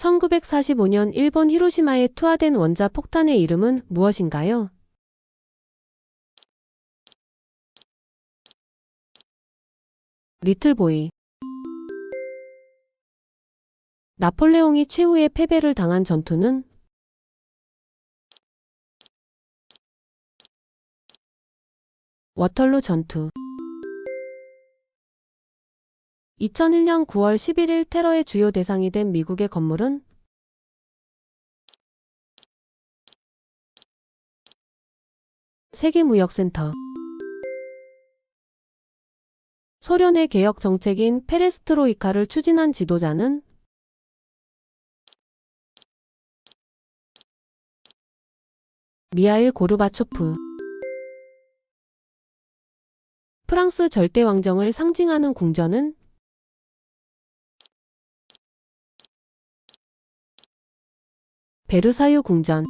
1945년 일본 히로시마에 투하된 원자 폭탄의 이름은 무엇인가요? 리틀보이 나폴레옹이 최후의 패배를 당한 전투는 워털루 전투 2001년 9월 11일 테러의 주요 대상이 된 미국의 건물은? 세계무역센터. 소련의 개혁 정책인 페레스트로이카를 추진한 지도자는? 미하일 고르바초프. 프랑스 절대 왕정을 상징하는 궁전은 베르사유 궁전